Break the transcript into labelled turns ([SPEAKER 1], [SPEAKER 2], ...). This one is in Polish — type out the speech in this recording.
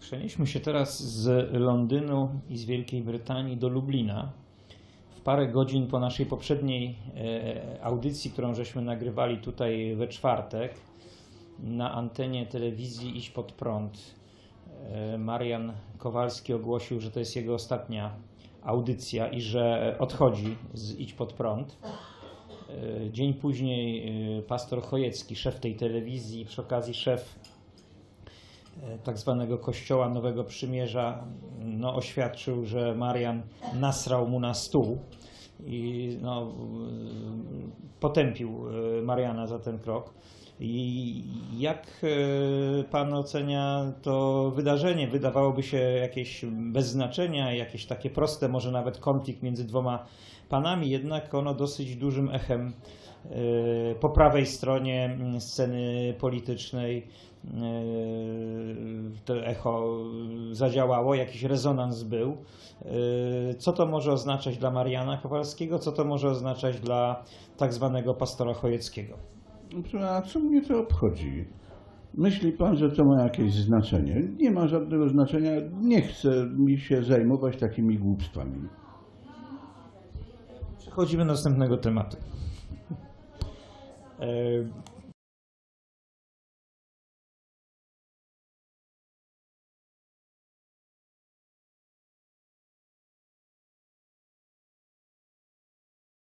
[SPEAKER 1] Przenieśmy się teraz z Londynu i z Wielkiej Brytanii do Lublina. W parę godzin po naszej poprzedniej e, audycji, którą żeśmy nagrywali tutaj we czwartek, na antenie telewizji Iść Pod Prąd, e, Marian Kowalski ogłosił, że to jest jego ostatnia audycja i że odchodzi z Idź Pod Prąd. E, Dzień później pastor Chojecki, szef tej telewizji, przy okazji szef tak zwanego Kościoła Nowego Przymierza, no, oświadczył, że Marian nasrał mu na stół i no, potępił y, Mariana za ten krok. I jak y, pan ocenia to wydarzenie? Wydawałoby się jakieś bez znaczenia, jakieś takie proste, może nawet konflikt między dwoma panami, jednak ono dosyć dużym echem y, po prawej stronie mm, sceny politycznej to echo zadziałało, jakiś rezonans był. Co to może oznaczać dla Mariana Kowalskiego, co to może oznaczać dla tak zwanego pastora Chojeckiego?
[SPEAKER 2] A co mnie to obchodzi? Myśli pan, że to ma jakieś znaczenie? Nie ma żadnego znaczenia. Nie chcę mi się zajmować takimi głupstwami.
[SPEAKER 1] Przechodzimy do następnego tematu. E,